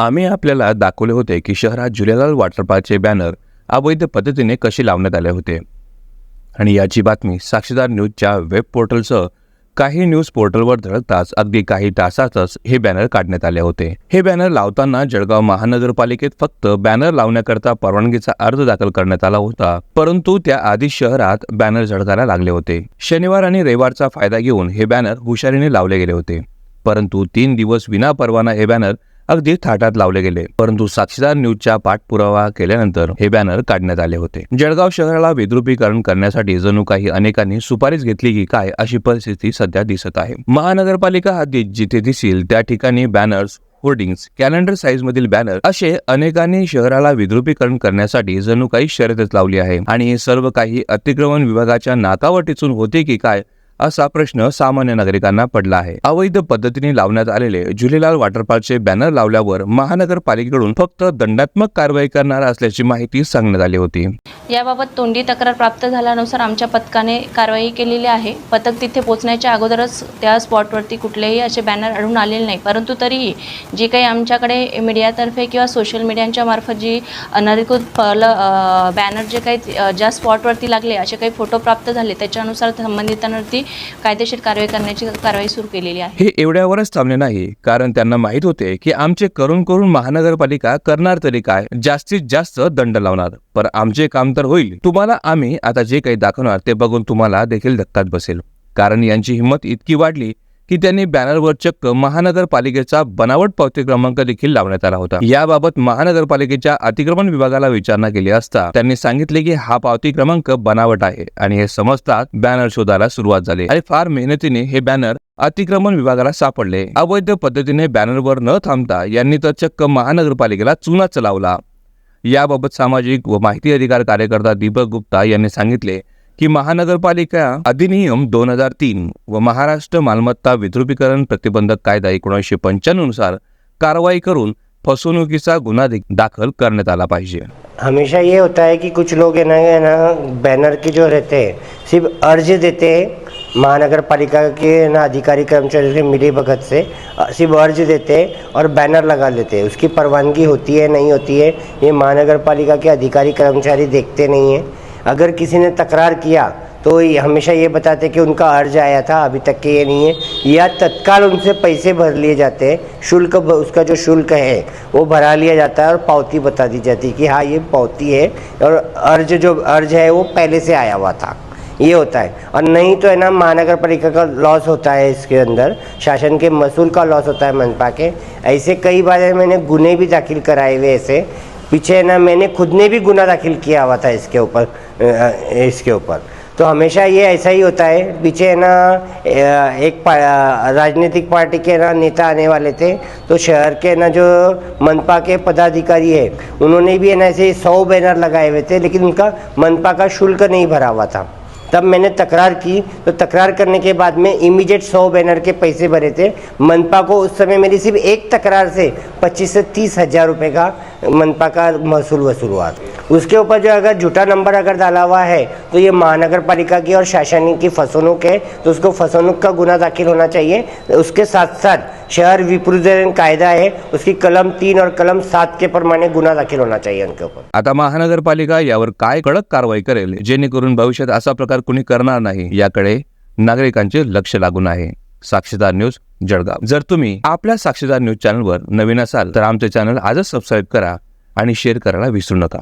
आम्ही आपल्याला दाखवले होते की शहरात झुलेलाल वॉटर पार्कचे बॅनर अवैध पद्धतीने कसे लावण्यात आले होते. आणि याची बातमी साक्षीदार न्यूजच्या वेब पोर्टलसह काही न्यूज पोर्टलवर धडकताच अगदी काही तासातच हे बॅनर काढण्यात आले होते. हे बॅनर लावताना जळगाव महानगरपालिकेत फक्त बॅनर लावण्याकरता परवानगीचा अर्ज दाखल करण्यात आला होता परंतु त्याआधी शहरात बॅनर झळकायला लागले होते. शनिवार आणि रविवारचा फायदा घेऊन हे बॅनर हुशारीने लावले गेले होते परंतु तीन दिवस विना परवाना हे बॅनर अगदी थाटात लावले गेले. परंतु साक्षीदार न्यूजच्या पाठपुरावा केल्यानंतर हे बॅनर काढण्यात आले होते. जळगाव शहराला विद्रुपीकरण करण्यासाठी जणू काही अनेकांनी सुपारीच घेतली की काय अशी परिस्थिती सध्या दिसत आहे. महानगरपालिका हद्दीत जिथे दिसेल त्या ठिकाणी बॅनर्स होर्डिंग्स कॅलेंडर साईज मधील बॅनर असे अनेकांनी शहराला विद्रुपीकरण करण्यासाठी जणू काही शर्यतच लावली आहे. आणि हे सर्व काही अतिक्रमण विभागाच्या नाकावर टिचून होते की काय असा प्रश्न सामान्य नागरिकांना पडला आहे. अवैध पद्धतीने लावण्यात आलेले झुलेलाल वॉटर पार्कचे बॅनर लावल्यावर महानगरपालिकेकडून फक्त दंडात्मक कारवाई करणार असल्याची माहिती सांगण्यात आली होती. याबाबत तोंडी तक्रार प्राप्त झाल्यानुसार आमच्या पथकाने कारवाई केलेली आहे. पथक तिथे पोहोचण्याच्या अगोदरच त्या स्पॉटवरती कुठलेही असे बॅनर आढळून आलेले नाही. परंतु तरीही जी काही आमच्याकडे मीडियातर्फे किंवा सोशल मीडियांच्या मार्फत जी अनधिकृत फल बॅनर जे काही ज्या स्पॉटवरती लागले असे काही फोटो प्राप्त झाले त्याच्यानुसार संबंधितांवरती कायदेशीर कारवाई करण्याची कारवाई सुरू केलेली आहे. हे एवढ्यावरच थांबले नाही कारण त्यांना माहीत होते की आमचे करून करून महानगरपालिका करणार तरी काय जास्तीत जास्त दंड लावणार. पण आमचे काम तर होईल. तुम्हाला आम्ही आता जे काही दाखवणार ते बघून तुम्हाला देखील धक्काच बसेल. कारण यांची हिंमत इतकी वाढली की त्यांनी बॅनरवर चक्क महानगरपालिकेचा बनावट पावती क्रमांक देखील लावण्यात आला होता. याबाबत महानगरपालिकेच्या अतिक्रमण विभागाला विचारणा केली असता त्यांनी सांगितले की हा पावती क्रमांक बनावट आहे आणि हे समजताच बॅनर शोधायला सुरुवात झाली आणि फार मेहनतीने हे बॅनर अतिक्रमण विभागाला सापडले. अवैध पद्धतीने बॅनरवर न थांबता यांनी तर चक्क महानगरपालिकेला चुनाच लावला याबाबत सामाजिक व माहिती अधिकार कार्यकर्ता दीपक गुप्ता यांनी सांगितले की महानगरपालिका अधिनियम दोन हजार तीन व महाराष्ट्र मालमत्ता विद्रुपीकरण प्रतिबंधक कायदा एकोणीसशे पंच्याण्णवनुसार कारवाई करून फसवणुकीचा गुन्हा दाखल करण्यात आला पाहिजे. हमेशा ये होता है कि कुछ लोग है ना है ना बैनर के जो रहते हैं सिर्फ अर्ज देते हैं महानगर पालिका के ना अधिकारी कर्मचारी से मिली भगत से सिर्फ अर्ज देते हैं और बैनर लगा देते हैं। उसकी परवानगी होती है नहीं होती है ये महानगर पालिका के अधिकारी कर्मचारी देखते नहीं है। अगर किसी ने तकरार किया तो हमेशा ये बताते कि उनका अर्ज़ आया था, अभी तक के ये नहीं है, या तत्काल उनसे पैसे भर लिए जाते हैं, शुल्क उसका जो शुल्क है, वो भरा लिया जाता है और पावती बता दी जाती है कि हाँ ये पावती है और अर्ज़ जो अर्ज़ है, वो पहले से आया हुआ था। ये होता है। और नहीं तो है ना, महानगर पालिका का लॉस होता है इसके अंदर, शासन के मसूल का लॉस होता है मनपा के। ऐसे कई बार मैंने गुने भी दाखिल कराए हुए ऐसे पीछे ना, मैंने खुद ने भी गुना दाखिल किया हुआ था इसके ऊपर इसके ऊपर। तो हमेशा ये ऐसा ही होता है, पीछे है ना एक पा- राजनीतिक पार्टी के ना नेता आने वाले थे तो शहर के ना जो मनपा के पदाधिकारी है, उन्होंने भी ना ऐसे सौ बैनर लगाए हुए थे, लेकिन उनका मनपा का शुल्क नहीं भरा हुआ था। तब मैंने तकरार की तो तकरार करने के बाद में इमीडिएट सौ बैनर के पैसे भरे थे। मनपा को उस समय मेरी सिर्फ़ एक तकरार से पच्चीस से तीस हज़ार रुपये का मनपा का महसूल वसूल हुआ उसके ऊपर जो अगर झूठा नंबर अगर डाला हुआ है तो ये महानगर पालिका की और शासन की फसवणूक है तो उसको फसवणूक का गुना दाखिल होना चाहिए। उसके साथ साथ शहर विपुलीकरण कायदा है उसकी कलम तीन और कलम सात के प्रमाणे गुना दाखिल होना चाहिए उनके ऊपर। आता महानगरपालिका यावर काय कडक कारवाई करेल जेणेकरून भविष्यात असा प्रकार कुणी करणार नाही याकडे नागरिकांचे लक्ष लागून आहे. साक्षीदार न्यूज जळगाव. जर तुम्ही आपल्या साक्षीदार न्यूज चॅनलवर नवीन असाल तर आमचे चॅनल आजच सबस्क्राईब करा आणि शेअर करायला विसरू नका.